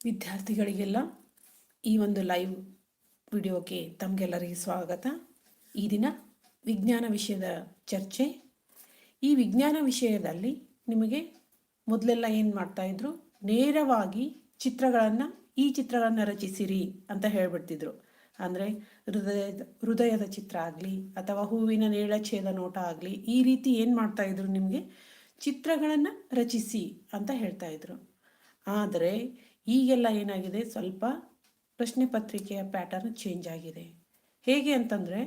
ವಿದ್ಯಾರ್ಥಿಗಳಿಗೆಲ್ಲ ಈ ಒಂದು ಲೈವ್ ವಿಡಿಯೋಗೆ ತಮಗೆಲ್ಲರಿಗೆ ಸ್ವಾಗತ. ಈ ದಿನ ವಿಜ್ಞಾನ ವಿಷಯದ ಚರ್ಚೆ. ಈ ವಿಜ್ಞಾನ ವಿಷಯದಲ್ಲಿ ನಿಮಗೆ ಮೊದಲೆಲ್ಲ ಏನು ಮಾಡ್ತಾಯಿದ್ರು ನೇರವಾಗಿ ಚಿತ್ರಗಳನ್ನು, ಈ ಚಿತ್ರಗಳನ್ನು ರಚಿಸಿರಿ ಅಂತ ಹೇಳ್ಬಿಡ್ತಿದ್ರು. ಅಂದರೆ ಹೃದಯದ ಹೃದಯದ ಚಿತ್ರ ಆಗಲಿ ಅಥವಾ ಹೂವಿನ ನೇಳಛೇದ ನೋಟ ಆಗಲಿ ಈ ರೀತಿ ಏನು ಮಾಡ್ತಾಯಿದ್ರು ನಿಮಗೆ? ಚಿತ್ರಗಳನ್ನು ರಚಿಸಿ ಅಂತ ಹೇಳ್ತಾಯಿದ್ರು ಆದರೆ ಈಗೆಲ್ಲ ಏನಾಗಿದೆ? ಸ್ವಲ್ಪ ಪ್ರಶ್ನೆ ಪತ್ರಿಕೆಯ ಪ್ಯಾಟರ್ನ್ ಚೇಂಜ್ ಆಗಿದೆ. ಹೇಗೆ ಅಂತಂದರೆ,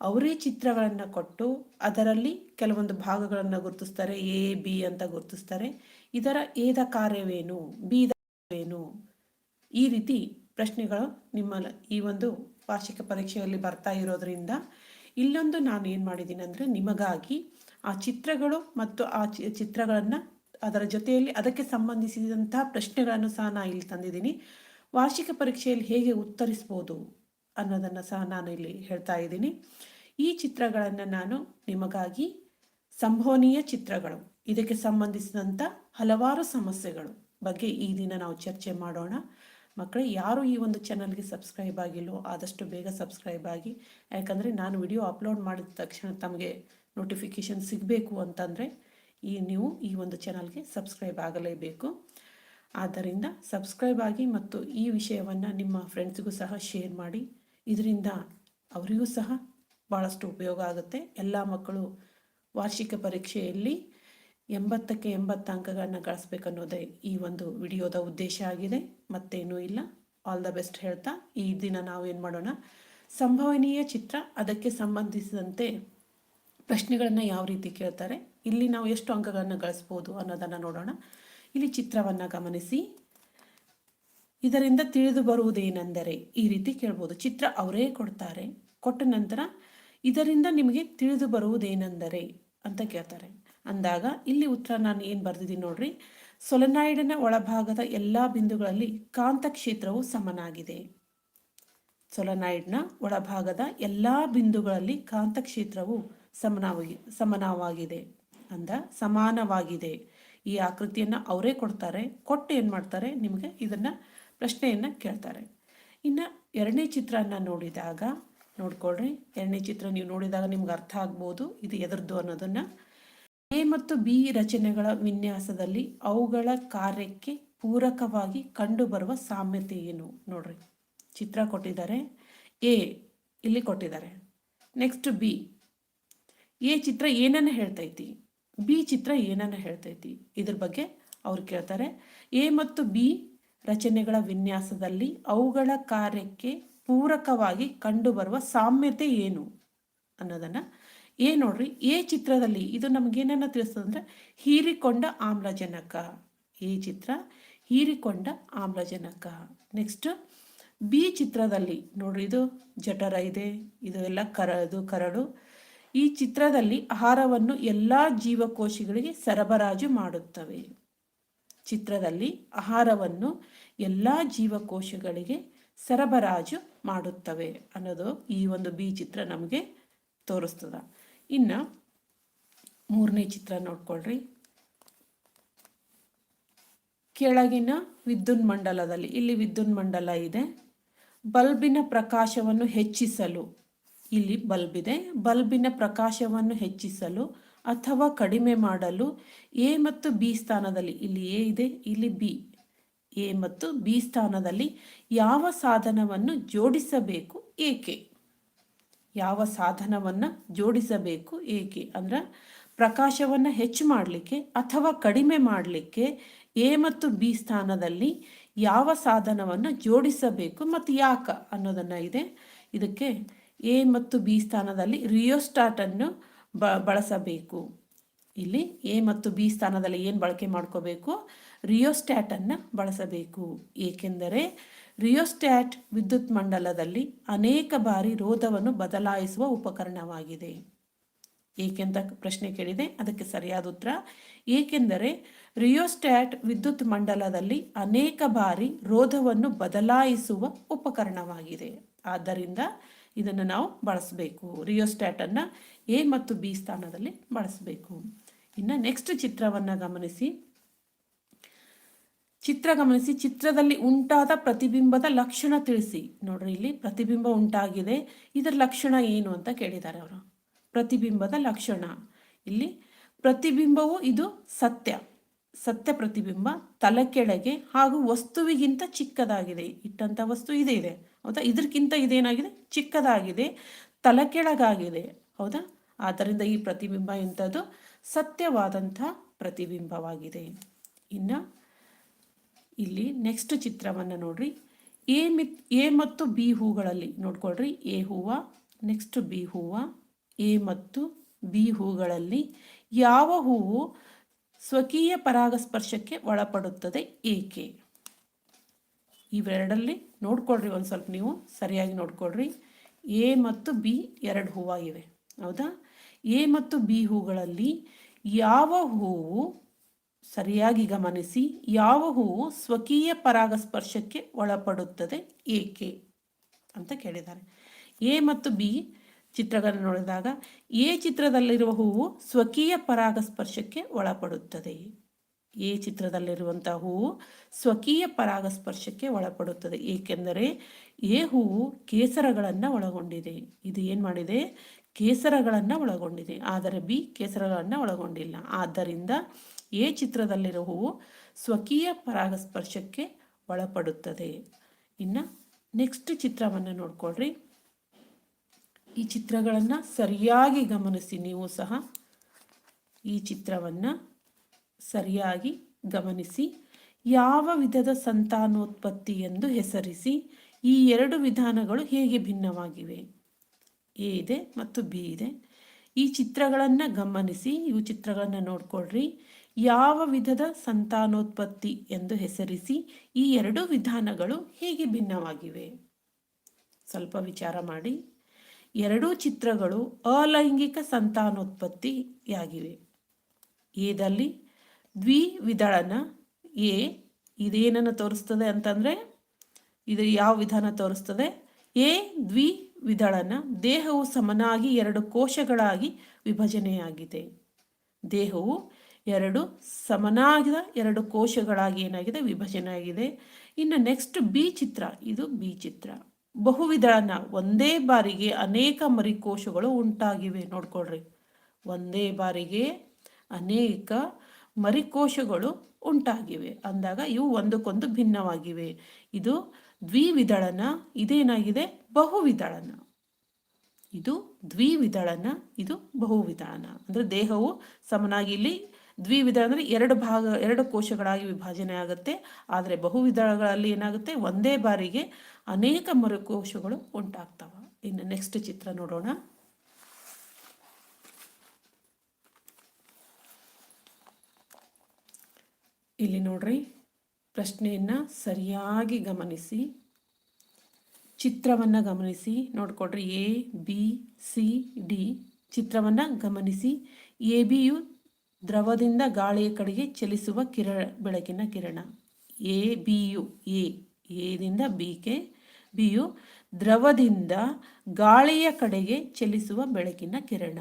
ಅವರೇ ಚಿತ್ರಗಳನ್ನು ಕೊಟ್ಟು ಅದರಲ್ಲಿ ಕೆಲವೊಂದು ಭಾಗಗಳನ್ನು ಗುರುತಿಸ್ತಾರೆ ಎ ಬಿ ಅಂತ ಗುರುತಿಸ್ತಾರೆ. ಇದರ ಏದ ಕಾರ್ಯವೇನು? ಬಿ ಏನು ಈ ರೀತಿ ಪ್ರಶ್ನೆಗಳು ನಿಮ್ಮ ಈ ಒಂದು ವಾರ್ಷಿಕ ಪರೀಕ್ಷೆಯಲ್ಲಿ ಬರ್ತಾ ಇರೋದ್ರಿಂದ ಇಲ್ಲೊಂದು ನಾನು ಏನು ಮಾಡಿದ್ದೀನಿ ಅಂದರೆ ನಿಮಗಾಗಿ ಆ ಚಿತ್ರಗಳು ಮತ್ತು ಆ ಚಿತ್ರಗಳನ್ನು ಅದರ ಜೊತೆಯಲ್ಲಿ ಅದಕ್ಕೆ ಸಂಬಂಧಿಸಿದಂತಹ ಪ್ರಶ್ನೆಗಳನ್ನು ಸಹ ನಾನು ಇಲ್ಲಿ ತಂದಿದ್ದೀನಿ. ವಾರ್ಷಿಕ ಪರೀಕ್ಷೆಯಲ್ಲಿ ಹೇಗೆ ಉತ್ತರಿಸ್ಬೋದು ಅನ್ನೋದನ್ನು ಸಹ ನಾನು ಇಲ್ಲಿ ಹೇಳ್ತಾ ಇದ್ದೀನಿ. ಈ ಚಿತ್ರಗಳನ್ನು ನಾನು ನಿಮಗಾಗಿ ಸಂಭವನೀಯ ಚಿತ್ರಗಳು, ಇದಕ್ಕೆ ಸಂಬಂಧಿಸಿದಂಥ ಹಲವಾರು ಸಮಸ್ಯೆಗಳು ಬಗ್ಗೆ ಈ ದಿನ ನಾವು ಚರ್ಚೆ ಮಾಡೋಣ. ಮಕ್ಕಳು, ಯಾರು ಈ ಒಂದು ಚಾನಲ್ಗೆ ಸಬ್ಸ್ಕ್ರೈಬ್ ಆಗಿಲ್ಲೋ ಆದಷ್ಟು ಬೇಗ ಸಬ್ಸ್ಕ್ರೈಬ್ ಆಗಿ. ಯಾಕಂದರೆ ನಾನು ವಿಡಿಯೋ ಅಪ್ಲೋಡ್ ಮಾಡಿದ ತಕ್ಷಣ ತಮಗೆ ನೋಟಿಫಿಕೇಷನ್ ಸಿಗಬೇಕು ಅಂತಂದರೆ ಈ ನೀವು ಈ ಒಂದು ಚಾನಲ್ಗೆ ಸಬ್ಸ್ಕ್ರೈಬ್ ಆಗಲೇಬೇಕು. ಆದ್ದರಿಂದ ಸಬ್ಸ್ಕ್ರೈಬ್ ಆಗಿ ಮತ್ತು ಈ ವಿಷಯವನ್ನು ನಿಮ್ಮ ಫ್ರೆಂಡ್ಸ್ಗೂ ಸಹ ಶೇರ್ ಮಾಡಿ. ಇದರಿಂದ ಅವರಿಗೂ ಸಹ ಭಾಳಷ್ಟು ಉಪಯೋಗ ಆಗುತ್ತೆ. ಎಲ್ಲ ಮಕ್ಕಳು ವಾರ್ಷಿಕ ಪರೀಕ್ಷೆಯಲ್ಲಿ ಎಂಬತ್ತಕ್ಕೆ ಎಂಬತ್ತು ಅಂಕಗಳನ್ನು ಗಳಿಸ್ಬೇಕನ್ನೋದೇ ಈ ಒಂದು ವಿಡಿಯೋದ ಉದ್ದೇಶ ಆಗಿದೆ. ಮತ್ತೇನೂ ಇಲ್ಲ. ಆಲ್ ದ ಬೆಸ್ಟ್ ಹೇಳ್ತಾ ಈ ದಿನ ನಾವು ಏನು ಮಾಡೋಣ? ಸಂಭವನೀಯ ಚಿತ್ರ ಅದಕ್ಕೆ ಸಂಬಂಧಿಸಿದಂತೆ ಪ್ರಶ್ನೆಗಳನ್ನು ಯಾವ ರೀತಿ ಕೇಳ್ತಾರೆ? ಇಲ್ಲಿ ನಾವು ಎಷ್ಟು ಅಂಕಗಳನ್ನು ಗಳಿಸ್ಬೋದು ಅನ್ನೋದನ್ನು ನೋಡೋಣ. ಇಲ್ಲಿ ಚಿತ್ರವನ್ನು ಗಮನಿಸಿ. ಇದರಿಂದ ತಿಳಿದು ಬರುವುದೇನೆಂದರೆ ಈ ರೀತಿ ಕೇಳ್ಬೋದು. ಚಿತ್ರ ಅವರೇ ಕೊಡ್ತಾರೆ. ಕೊಟ್ಟ ನಂತರ ಇದರಿಂದ ನಿಮಗೆ ತಿಳಿದು ಬರುವುದೇನೆಂದರೆ ಅಂತ ಕೇಳ್ತಾರೆ. ಅಂದಾಗ ಇಲ್ಲಿ ಉತ್ತರ ನಾನು ಏನು ಬರೆದಿದ್ದೀನಿ ನೋಡ್ರಿ. ಸೊಲೆನಾಯ್ಡಿನ ಒಳಭಾಗದ ಎಲ್ಲ ಬಿಂದುಗಳಲ್ಲಿ ಕಾಂತ ಕ್ಷೇತ್ರವು ಸಮನಾಗಿದೆ. ಸೊಲನಾಯ್ಡ್ನ ಒಳಭಾಗದ ಎಲ್ಲ ಬಿಂದುಗಳಲ್ಲಿ ಕಾಂತಕ್ಷೇತ್ರವು ಸಮನವಾಗಿ ಸಮನವಾಗಿದೆ. ಅಂದ ಸಮಾನವಾಗಿದೆ. ಈ ಆಕೃತಿಯನ್ನು ಅವರೇ ಕೊಡ್ತಾರೆ. ಕೊಟ್ಟು ಏನು ಮಾಡ್ತಾರೆ? ನಿಮಗೆ ಇದನ್ನು ಪ್ರಶ್ನೆಯನ್ನು ಕೇಳ್ತಾರೆ. ಇನ್ನು ಎರಡನೇ ಚಿತ್ರನ ನೋಡಿದಾಗ, ನೋಡ್ಕೊಳ್ರಿ. ಎರಡನೇ ಚಿತ್ರ ನೀವು ನೋಡಿದಾಗ ನಿಮ್ಗೆ ಅರ್ಥ ಆಗ್ಬೋದು. ಇದು ಎದುರ್ದು ಅನ್ನೋದನ್ನು. ಎ ಮತ್ತು ಬಿ ರಚನೆಗಳ ವಿನ್ಯಾಸದಲ್ಲಿ ಅವುಗಳ ಕಾರ್ಯಕ್ಕೆ ಪೂರಕವಾಗಿ ಕಂಡುಬರುವ ಸಾಮ್ಯತೆ ಏನು? ನೋಡ್ರಿ. ಚಿತ್ರ ಕೊಟ್ಟಿದ್ದಾರೆ. ಎ, ಇಲ್ಲಿ ಕೊಟ್ಟಿದ್ದಾರೆ. Next B. ಎ ಚಿತ್ರ ಏನನ್ನ ಹೇಳ್ತೈತಿ? ಬಿ ಚಿತ್ರ ಏನನ್ನ ಹೇಳ್ತೈತಿ? ಇದ್ರ ಬಗ್ಗೆ ಅವ್ರು ಕೇಳ್ತಾರೆ. ಎ ಮತ್ತು ಬಿ ರಚನೆಗಳ ವಿನ್ಯಾಸದಲ್ಲಿ ಅವುಗಳ ಕಾರ್ಯಕ್ಕೆ ಪೂರಕವಾಗಿ ಕಂಡುಬರುವ ಸಾಮ್ಯತೆ ಏನು ಅನ್ನೋದನ್ನು ಏ ನೋಡ್ರಿ. ಎ ಚಿತ್ರದಲ್ಲಿ ಇದು ನಮಗೇನನ್ನ ತಿಳಿಸ್ತದೆ ಅಂದರೆ ಹೀರಿಕೊಂಡ ಆಮ್ಲಜನಕ. ಎ ಚಿತ್ರ ಹೀರಿಕೊಂಡ ಆಮ್ಲಜನಕ. ನೆಕ್ಸ್ಟ್ ಬಿ ಚಿತ್ರದಲ್ಲಿ ನೋಡ್ರಿ ಇದು ಜಠರ ಇದೆ, ಇದು ಎಲ್ಲ ಕರದು ಕರಡು. ಈ ಚಿತ್ರದಲ್ಲಿ ಆಹಾರವನ್ನು ಎಲ್ಲ ಜೀವಕೋಶಗಳಿಗೆ ಸರಬರಾಜು ಮಾಡುತ್ತವೆ. ಚಿತ್ರದಲ್ಲಿ ಆಹಾರವನ್ನು ಎಲ್ಲ ಜೀವಕೋಶಗಳಿಗೆ ಸರಬರಾಜು ಮಾಡುತ್ತವೆ ಅನ್ನೋದು ಈ ಒಂದು ಬಿ ಚಿತ್ರ ನಮಗೆ ತೋರಿಸ್ತದ. ಇನ್ನು ಮೂರನೇ ಚಿತ್ರ ನೋಡ್ಕೊಳ್ರಿ. ಕೆಳಗಿನ ವಿದ್ಯುನ್ಮಂಡಲದಲ್ಲಿ ಇಲ್ಲಿ ವಿದ್ಯುನ್ಮಂಡಲ ಇದೆ. ಬಲ್ಬಿನ ಪ್ರಕಾಶವನ್ನು ಹೆಚ್ಚಿಸಲು ಇಲ್ಲಿ ಬಲ್ಬ್ ಇದೆ ಬಲ್ಬಿನ ಪ್ರಕಾಶವನ್ನು ಹೆಚ್ಚಿಸಲು ಅಥವಾ ಕಡಿಮೆ ಮಾಡಲು ಎ ಮತ್ತು ಬಿ ಸ್ಥಾನದಲ್ಲಿ, ಇಲ್ಲಿ ಎ ಇದೆ, ಇಲ್ಲಿ ಬಿ. ಎ ಮತ್ತು ಬಿ ಸ್ಥಾನದಲ್ಲಿ ಯಾವ ಸಾಧನವನ್ನು ಜೋಡಿಸಬೇಕು ಏಕೆ? ಯಾವ ಸಾಧನವನ್ನು ಜೋಡಿಸಬೇಕು ಏಕೆ? ಅಂದ್ರೆ ಪ್ರಕಾಶವನ್ನು ಹೆಚ್ಚು ಮಾಡಲಿಕ್ಕೆ ಅಥವಾ ಕಡಿಮೆ ಮಾಡಲಿಕ್ಕೆ ಎ ಮತ್ತು ಬಿ ಸ್ಥಾನದಲ್ಲಿ ಯಾವ ಸಾಧನವನ್ನು ಜೋಡಿಸಬೇಕು ಮತ್ತು ಯಾಕ ಅನ್ನೋದನ್ನು ಇದೆ. ಇದಕ್ಕೆ ಎ ಮತ್ತು ಬಿ ಸ್ಥಾನದಲ್ಲಿ ರಿಯೋಸ್ಟಾಟನ್ನು ಬ ಬಳಸಬೇಕು. ಇಲ್ಲಿ ಎ ಮತ್ತು ಬಿ ಸ್ಥಾನದಲ್ಲಿ ಏನು ಬಳಕೆ ಮಾಡ್ಕೋಬೇಕು? ರಿಯೋಸ್ಟ್ಯಾಟನ್ನು ಬಳಸಬೇಕು. ಏಕೆಂದರೆ ರಿಯೋಸ್ಟ್ಯಾಟ್ ವಿದ್ಯುತ್ ಮಂಡಲದಲ್ಲಿ ಅನೇಕ ಬಾರಿ ರೋಧವನ್ನು ಬದಲಾಯಿಸುವ ಉಪಕರಣವಾಗಿದೆ. ಏಕೆಂತ ಪ್ರಶ್ನೆ ಕೇಳಿದೆ? ಅದಕ್ಕೆ ಸರಿಯಾದ ಉತ್ತರ. ಏಕೆಂದರೆ ರಿಯೋಸ್ಟ್ಯಾಟ್ ವಿದ್ಯುತ್ ಮಂಡಲದಲ್ಲಿ ಅನೇಕ ಬಾರಿ ರೋಧವನ್ನು ಬದಲಾಯಿಸುವ ಉಪಕರಣವಾಗಿದೆ. ಆದ್ದರಿಂದ ಇದನ್ನು ನಾವು ಬಳಸಬೇಕು. ರಿಯೋಸ್ಟ್ಯಾಟನ್ನು ಎ ಮತ್ತು ಬಿ ಸ್ಥಾನದಲ್ಲಿ ಬಳಸಬೇಕು. ಇನ್ನು ನೆಕ್ಸ್ಟ್ ಚಿತ್ರವನ್ನು ಗಮನಿಸಿ. ಚಿತ್ರ ಗಮನಿಸಿ. ಚಿತ್ರದಲ್ಲಿ ಉಂಟಾದ ಪ್ರತಿಬಿಂಬದ ಲಕ್ಷಣ ತಿಳಿಸಿ. ನೋಡ್ರಿ, ಇಲ್ಲಿ ಪ್ರತಿಬಿಂಬ ಉಂಟಾಗಿದೆ. ಇದರ ಲಕ್ಷಣ ಏನು ಅಂತ ಕೇಳಿದ್ದಾರೆ ಅವರು. ಪ್ರತಿಬಿಂಬದ ಲಕ್ಷಣ. ಇಲ್ಲಿ ಪ್ರತಿಬಿಂಬವು ಇದು ಸತ್ಯ. ಸತ್ಯ ಪ್ರತಿಬಿಂಬ ತಲೆ ಕೆಳಗೆ ಹಾಗೂ ವಸ್ತುವಿಗಿಂತ ಚಿಕ್ಕದಾಗಿದೆ. ಇಟ್ಟಂತ ವಸ್ತು ಇದೆ ಇದೆ ಹೌದಾ? ಇದಕ್ಕಿಂತ ಇದೇನಾಗಿದೆ? ಚಿಕ್ಕದಾಗಿದೆ ತಲೆ ಕೆಳಗಾಗಿದೆ ಹೌದಾ? ಆದ್ದರಿಂದ ಈ ಪ್ರತಿಬಿಂಬ ಎಂಥದ್ದು? ಸತ್ಯವಾದಂಥ ಪ್ರತಿಬಿಂಬವಾಗಿದೆ. ಇನ್ನು ಇಲ್ಲಿ ನೆಕ್ಸ್ಟ್ ಚಿತ್ರವನ್ನು ನೋಡ್ರಿ. ಎ ಮಿತ್, ಎ ಮತ್ತು ಬಿ ಹೂಗಳಲ್ಲಿ ನೋಡ್ಕೊಳ್ರಿ. ಎ ಹೂವ ನೆಕ್ಸ್ಟ್ ಬಿ ಹೂವ, ಎ ಮತ್ತು ಬಿ ಹೂಗಳಲ್ಲಿ ಯಾವ ಹೂವು ಸ್ವಕೀಯ ಪರಾಗಸ್ಪರ್ಶಕ್ಕೆ ಒಳಪಡುತ್ತದೆ? ಏಕೆ ಇವೆರಡಲ್ಲಿ ನೋಡ್ಕೊಳ್ರಿ ಒಂದು ಸ್ವಲ್ಪ ನೀವು, ಸರಿಯಾಗಿ ನೋಡ್ಕೊಳ್ರಿ. ಎ ಮತ್ತು ಬಿ ಎರಡು ಹೂವಾಗಿವೆ. ಹೌದಾ? ಎ ಮತ್ತು ಬಿ ಹೂಗಳಲ್ಲಿ ಯಾವ ಹೂವು ಸರಿಯಾಗಿ ಗಮನಿಸಿ, ಯಾವ ಹೂವು ಸ್ವಕೀಯ ಪರಾಗಸ್ಪರ್ಶಕ್ಕೆ ಒಳಪಡುತ್ತದೆ, ಏಕೆ ಅಂತ ಕೇಳಿದ್ದಾರೆ. ಎ ಮತ್ತು ಬಿ ಚಿತ್ರಗಳನ್ನು ನೋಡಿದಾಗ, ಎ ಚಿತ್ರದಲ್ಲಿರುವ ಹೂವು ಸ್ವಕೀಯ ಪರಾಗಸ್ಪರ್ಶಕ್ಕೆ ಒಳಪಡುತ್ತದೆ. ಎ ಚಿತ್ರದಲ್ಲಿರುವಂತಹ ಹೂವು ಸ್ವಕೀಯ ಪರಾಗಸ್ಪರ್ಶಕ್ಕೆ ಒಳಪಡುತ್ತದೆ. ಏಕೆಂದರೆ ಎ ಹೂವು ಕೇಸರಗಳನ್ನು ಒಳಗೊಂಡಿದೆ. ಇದು ಏನು ಮಾಡಿದೆ? ಕೇಸರಗಳನ್ನು ಒಳಗೊಂಡಿದೆ. ಆದರೆ ಬಿ ಕೇಸರಗಳನ್ನು ಒಳಗೊಂಡಿಲ್ಲ. ಆದ್ದರಿಂದ ಎ ಚಿತ್ರದಲ್ಲಿರುವ ಹೂವು ಸ್ವಕೀಯ ಪರಾಗಸ್ಪರ್ಶಕ್ಕೆ ಒಳಪಡುತ್ತದೆ. ಇನ್ನು ನೆಕ್ಸ್ಟ್ ಚಿತ್ರವನ್ನು ನೋಡ್ಕೊಳ್ರಿ. ಈ ಚಿತ್ರಗಳನ್ನು ಸರಿಯಾಗಿ ಗಮನಿಸಿ ನೀವು ಸಹ ಈ ಚಿತ್ರವನ್ನು ಸರಿಯಾಗಿ ಗಮನಿಸಿ. ಯಾವ ವಿಧದ ಸಂತಾನೋತ್ಪತ್ತಿ ಎಂದು ಹೆಸರಿಸಿ ಈ ಎರಡು ವಿಧಾನಗಳು ಹೇಗೆ ಭಿನ್ನವಾಗಿವೆ? ಎ ಇದೆ ಮತ್ತು ಬಿ ಇದೆ. ಈ ಚಿತ್ರಗಳನ್ನು ಗಮನಿಸಿ, ಇವು ಚಿತ್ರಗಳನ್ನು ನೋಡ್ಕೊಳ್ರಿ. ಯಾವ ವಿಧದ ಸಂತಾನೋತ್ಪತ್ತಿ ಎಂದು ಹೆಸರಿಸಿ ಈ ಎರಡು ವಿಧಾನಗಳು ಹೇಗೆ ಭಿನ್ನವಾಗಿವೆ? ಸ್ವಲ್ಪ ವಿಚಾರ ಮಾಡಿ. ಎರಡೂ ಚಿತ್ರಗಳು ಅಲೈಂಗಿಕ ಸಂತಾನೋತ್ಪತ್ತಿಯಾಗಿವೆ. ಎದಲ್ಲಿ ದ್ವಿವಿದಳನ ಎ ಇದೇನನ್ನು ತೋರಿಸ್ತದೆ ಅಂತಂದರೆ ಇದು ಯಾವ ವಿಧಾನ ತೋರಿಸ್ತದೆ? ಎ ದ್ವಿವಿಧಳನ ದೇಹವು ಸಮನಾಗಿ ಎರಡು ಕೋಶಗಳಾಗಿ ವಿಭಜನೆಯಾಗಿದೆ. ದೇಹವು ಎರಡು ಸಮನಾಗಿದ ಎರಡು ಕೋಶಗಳಾಗಿ ಏನಾಗಿದೆ? ವಿಭಜನೆ ಆಗಿದೆ ಇನ್ನು ನೆಕ್ಸ್ಟ್ ಬಿ ಚಿತ್ರ, ಇದು ಬಿ ಚಿತ್ರ. ಬಹುವಿಧಳನ ಒಂದೇ ಬಾರಿಗೆ ಅನೇಕ ಮರಿಕೋಶಗಳು ಉಂಟಾಗಿವೆ. ನೋಡ್ಕೊಳ್ರಿ. ಒಂದೇ ಬಾರಿಗೆ ಅನೇಕ ಮರಿಕೋಶಗಳು ಉಂಟಾಗಿವೆ. ಅಂದಾಗ ಇವು ಒಂದಕ್ಕೊಂದು ಭಿನ್ನವಾಗಿವೆ. ಇದು ದ್ವಿವಿದಳನ, ಇದೇನಾಗಿದೆ? ಬಹುವಿದಳನ. ಇದು ದ್ವಿವಿದಳನ, ಇದು ಬಹುವಿದಳನ. ಅಂದರೆ ದೇಹವು ಸಮನಾಗಿ ಇಲ್ಲಿ ದ್ವಿವಿಧ ಅಂದರೆ ಎರಡು ಭಾಗ, ಎರಡು ಕೋಶಗಳಾಗಿ ವಿಭಜನೆ ಆಗುತ್ತೆ. ಆದರೆ ಬಹುವಿಧಗಳಲ್ಲಿ ಏನಾಗುತ್ತೆ? ಒಂದೇ ಬಾರಿಗೆ ಅನೇಕ ಮರುಕೋಶಗಳು ಉಂಟಾಗ್ತವೆ. ಇನ್ನು ನೆಕ್ಸ್ಟ್ ಚಿತ್ರ ನೋಡೋಣ. ಇಲ್ಲಿ ನೋಡ್ರಿ, ಪ್ರಶ್ನೆಯನ್ನು ಸರಿಯಾಗಿ ಗಮನಿಸಿ, ಚಿತ್ರವನ್ನು ಗಮನಿಸಿ, ನೋಡ್ಕೊಡ್ರಿ ಎ ಬಿ ಸಿ ಡಿ ಚಿತ್ರವನ್ನು ಗಮನಿಸಿ ಎ ಬಿಯು ದ್ರವದಿಂದ ಗಾಳಿಯ ಕಡೆಗೆ ಚಲಿಸುವ ಕಿರ ಬೆಳಕಿನ ಕಿರಣ. ಎ ಬಿ ಯು ಎ ಎದಿಂದ ಬಿಗೆ ಬಿಯು ದ್ರವದಿಂದ ಗಾಳಿಯ ಕಡೆಗೆ ಚಲಿಸುವ ಬೆಳಕಿನ ಕಿರಣ.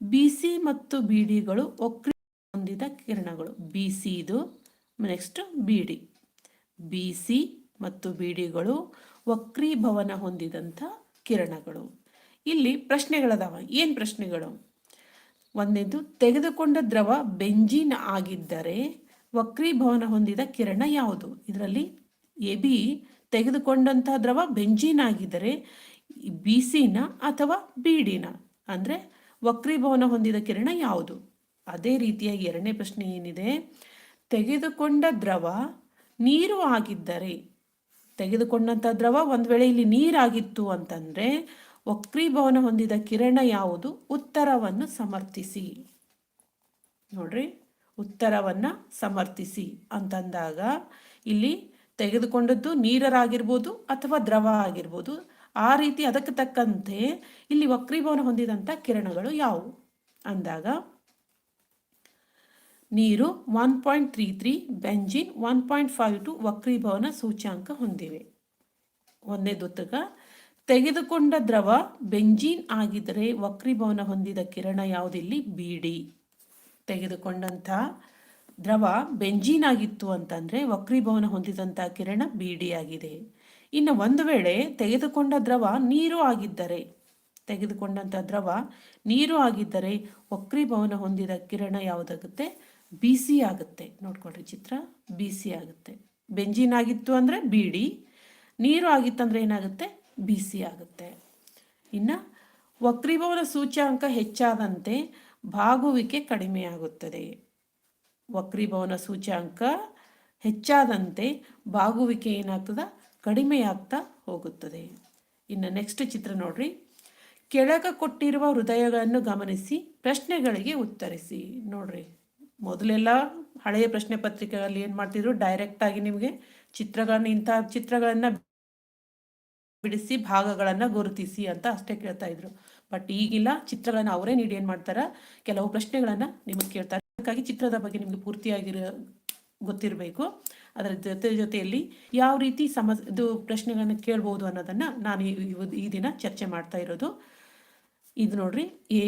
ಬಿ ಸಿ ಮತ್ತು ಬಿ ಡಿಗಳು ಒಕ್ರಿ ಹೊಂದಿದ ಕಿರಣಗಳು ಬಿ ಸಿ ಇದು. Next B D B C ಮತ್ತು ಬಿ ಡಿಗಳು ವಕ್ರೀಭವನ ಹೊಂದಿದಂಥ ಕಿರಣಗಳು. ಇಲ್ಲಿ ಪ್ರಶ್ನೆಗಳದಾವ. ಏನು ಪ್ರಶ್ನೆಗಳು? ಒಂದೇದು, ತೆಗೆದುಕೊಂಡ ದ್ರವ ಬೆಂಜಿನ್ ಆಗಿದ್ದರೆ ವಕ್ರೀಭವನ ಹೊಂದಿದ ಕಿರಣ ಯಾವುದು? ಇದರಲ್ಲಿ ಎ ಬಿ ತೆಗೆದುಕೊಂಡಂತಹ ದ್ರವ ಬೆಂಜಿನ್ ಆಗಿದ್ದರೆ ಬಿ ಸಿನ ಅಥವಾ ಬಿ ಡಿನ ಅಂದರೆ ವಕ್ರೀಭವನ ಹೊಂದಿದ ಕಿರಣ ಯಾವುದು? ಅದೇ ರೀತಿಯಾಗಿ ಎರಡನೇ ಪ್ರಶ್ನೆ ಏನಿದೆ? ತೆಗೆದುಕೊಂಡ ದ್ರವ ನೀರು ಆಗಿದ್ದರೆ, ತೆಗೆದುಕೊಂಡಂಥ ದ್ರವ ಒಂದು ವೇಳೆ ಇಲ್ಲಿ ನೀರಾಗಿತ್ತು ಅಂತಂದರೆ ವಕ್ರೀಭವನ ಹೊಂದಿದ ಕಿರಣ ಯಾವುದು? ಉತ್ತರವನ್ನು ಸಮರ್ಥಿಸಿ. ನೋಡ್ರಿ, ಉತ್ತರವನ್ನು ಸಮರ್ಥಿಸಿ ಅಂತಂದಾಗ ಇಲ್ಲಿ ತೆಗೆದುಕೊಂಡದ್ದು ನೀರರಾಗಿರ್ಬೋದು ಅಥವಾ ದ್ರವ ಆಗಿರ್ಬೋದು. ಆ ರೀತಿ ಅದಕ್ಕೆ ತಕ್ಕಂತೆ ಇಲ್ಲಿ ವಕ್ರೀಭವನ ಹೊಂದಿದಂಥ ಕಿರಣಗಳು ಯಾವುವು ಅಂದಾಗ ನೀರು one point three three benzene one point five two ವಕ್ರೀಭವನ ಸೂಚ್ಯಾಂಕ ಹೊಂದಿವೆ. ಒಂದೇ ದುತ್ತಕ ತೆಗೆದುಕೊಂಡ ದ್ರವ ಬೆಂಜೀನ್ ಆಗಿದ್ದರೆ ವಕ್ರೀಭವನ ಹೊಂದಿದ ಕಿರಣ ಯಾವುದಿಲ್ಲಿ? ಬಿಡಿ ತೆಗೆದುಕೊಂಡಂಥ ದ್ರವ ಬೆಂಜೀನ್ ಆಗಿತ್ತು ಅಂತಂದ್ರೆ ವಕ್ರೀಭವನ ಹೊಂದಿದಂಥ ಕಿರಣ ಬೀಡಿಯಾಗಿದೆ ಇನ್ನು ಒಂದು ವೇಳೆ ತೆಗೆದುಕೊಂಡ ದ್ರವ ನೀರು ಆಗಿದ್ದರೆ, ತೆಗೆದುಕೊಂಡಂಥ ದ್ರವ ನೀರು ಆಗಿದ್ದರೆ ವಕ್ರೀಭವನ ಹೊಂದಿದ ಕಿರಣ ಯಾವುದಾಗುತ್ತೆ? ಬಿಸಿ ಆಗುತ್ತೆ. ನೋಡ್ಕೊಳ್ರಿ ಚಿತ್ರ, ಬಿಸಿ ಆಗುತ್ತೆ. ಬೆಂಜಿನ್ ಆಗಿತ್ತು ಅಂದರೆ ಬೀಡಿ, ನೀರು ಆಗಿತ್ತಂದ್ರೆ ಏನಾಗುತ್ತೆ? ಬಿಸಿ ಆಗುತ್ತೆ. ಇನ್ನು ವಕ್ರೀಭವನ ಸೂಚ್ಯಾಂಕ ಹೆಚ್ಚಾದಂತೆ ಬಾಗುವಿಕೆ ಕಡಿಮೆಯಾಗುತ್ತದೆ ವಕ್ರೀಭವನ ಸೂಚ್ಯಾಂಕ ಹೆಚ್ಚಾದಂತೆ ಬಾಗುವಿಕೆ ಏನಾಗ್ತದ? ಕಡಿಮೆಯಾಗ್ತಾ ಹೋಗುತ್ತದೆ. ಇನ್ನು ನೆಕ್ಸ್ಟ್ ಚಿತ್ರ ನೋಡ್ರಿ. ಕೆಳಗ ಕೊಟ್ಟಿರುವ ಹೃದಯಗಳನ್ನು ಗಮನಿಸಿ, ಪ್ರಶ್ನೆಗಳಿಗೆ ಉತ್ತರಿಸಿ. ನೋಡ್ರಿ. ಮೊದಲೆಲ್ಲ ಹಳೆಯ ಪ್ರಶ್ನೆ ಪತ್ರಿಕೆಗಳಲ್ಲಿ ಏನು ಮಾಡ್ತಿದ್ರು? ಡೈರೆಕ್ಟ್ ಆಗಿ ನಿಮಗೆ ಚಿತ್ರಗಳನ್ನ ಇಂತಹ ಚಿತ್ರಗಳನ್ನ ಬಿಡಿಸಿ, ಭಾಗಗಳನ್ನು ಗುರುತಿಸಿ ಅಂತ ಅಷ್ಟೇ ಕೇಳ್ತಾ ಇದ್ರು. ಬಟ್ ಈಗಿಲ್ಲ, ಚಿತ್ರಗಳನ್ನ ಅವರೇ ನೀಡಿ ಏನು ಮಾಡ್ತಾರೆ? ಕೆಲವು ಪ್ರಶ್ನೆಗಳನ್ನು ನಿಮಗೆ ಕೇಳ್ತಾರೆ. ಹಾಗಾಗಿ ಚಿತ್ರದ ಬಗ್ಗೆ ನಿಮಗೆ ಪೂರ್ತಿಯಾಗಿರೋ ಗೊತ್ತಿರಬೇಕು. ಅದರ ಜೊತೆ ಜೊತೆಯಲ್ಲಿ ಯಾವ ರೀತಿ ಸಮ ಇದು ಪ್ರಶ್ನೆಗಳನ್ನು ಕೇಳ್ಬೋದು ಅನ್ನೋದನ್ನು ನಾನು ಈ ದಿನ ಚರ್ಚೆ ಮಾಡ್ತಾ ಇರೋದು. ಇದು ನೋಡ್ರಿ, ಎ,